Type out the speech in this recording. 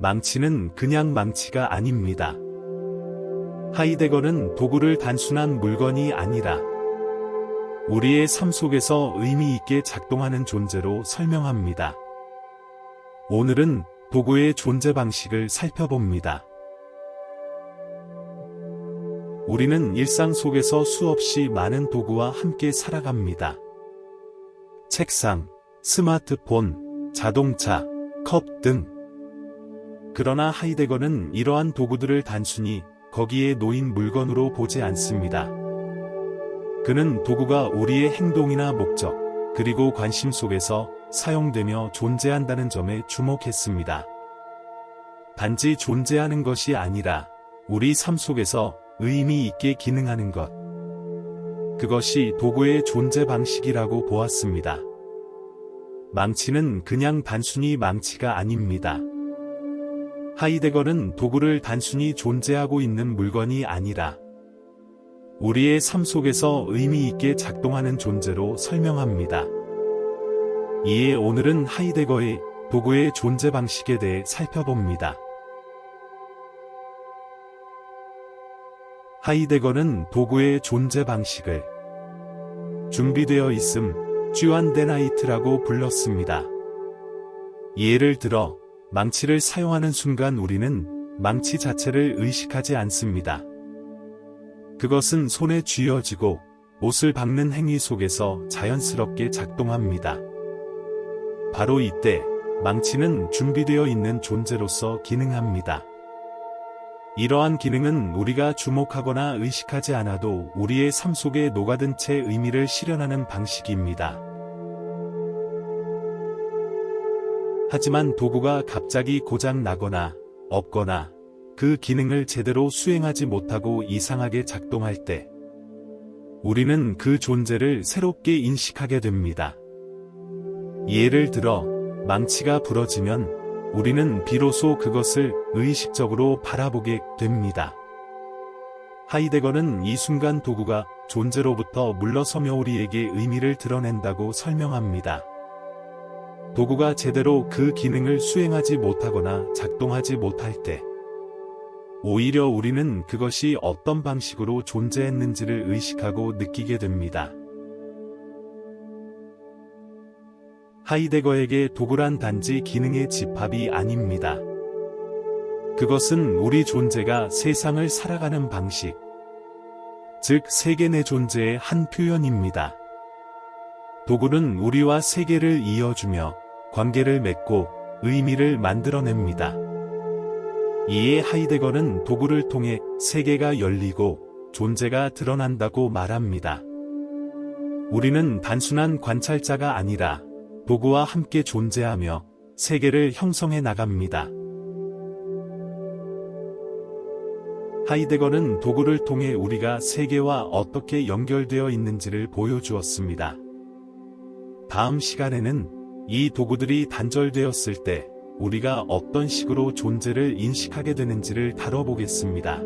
망치는 그냥 망치가 아닙니다. 하이데거는 도구를 단순한 물건이 아니라 우리의 삶 속에서 의미 있게 작동하는 존재로 설명합니다. 오늘은 도구의 존재 방식을 살펴봅니다. 우리는 일상 속에서 수없이 많은 도구와 함께 살아갑니다. 책상, 스마트폰, 자동차, 컵 등. 그러나 하이데거는 이러한 도구들을 단순히 거기에 놓인 물건으로 보지 않습니다. 그는 도구가 우리의 행동이나 목적, 그리고 관심 속에서 사용되며 존재한다는 점에 주목했습니다. 단지 존재하는 것이 아니라 우리 삶 속에서 의미 있게 기능하는 것. 그것이 도구의 존재 방식이라고 보았습니다. 망치는 그냥 단순히 망치가 아닙니다. 하이데거는 도구를 단순히 존재하고 있는 물건이 아니라 우리의 삶 속에서 의미 있게 작동하는 존재로 설명합니다. 이에 오늘은 하이데거의 도구의 존재 방식에 대해 살펴봅니다. 하이데거는 도구의 존재 방식을 준비되어 있음 쥐완데나이트라고 불렀습니다. 예를 들어 망치를 사용하는 순간 우리는 망치 자체를 의식하지 않습니다. 그것은 손에 쥐어지고 옷을 박는 행위 속에서 자연스럽게 작동합니다. 바로 이때 망치는 준비되어 있는 존재로서 기능합니다. 이러한 기능은 우리가 주목하거나 의식하지 않아도 우리의 삶 속에 녹아든 채 의미를 실현하는 방식입니다. 하지만 도구가 갑자기 고장 나거나 없거나 그 기능을 제대로 수행하지 못하고 이상하게 작동할 때 우리는 그 존재를 새롭게 인식하게 됩니다. 예를 들어 망치가 부러지면 우리는 비로소 그것을 의식적으로 바라보게 됩니다. 하이데거는 이 순간 도구가 존재로부터 물러서며 우리에게 의미를 드러낸다고 설명합니다. 도구가 제대로 그 기능을 수행하지 못하거나 작동하지 못할 때, 오히려 우리는 그것이 어떤 방식으로 존재했는지를 의식하고 느끼게 됩니다. 하이데거에게 도구란 단지 기능의 집합이 아닙니다. 그것은 우리 존재가 세상을 살아가는 방식, 즉 세계 내 존재의 한 표현입니다. 도구는 우리와 세계를 이어주며 관계를 맺고 의미를 만들어냅니다. 이에 하이데거는 도구를 통해 세계가 열리고 존재가 드러난다고 말합니다. 우리는 단순한 관찰자가 아니라 도구와 함께 존재하며 세계를 형성해 나갑니다. 하이데거는 도구를 통해 우리가 세계와 어떻게 연결되어 있는지를 보여주었습니다. 다음 시간에는 이 도구들이 단절되었을 때 우리가 어떤 식으로 존재를 인식하게 되는지를 다뤄보겠습니다.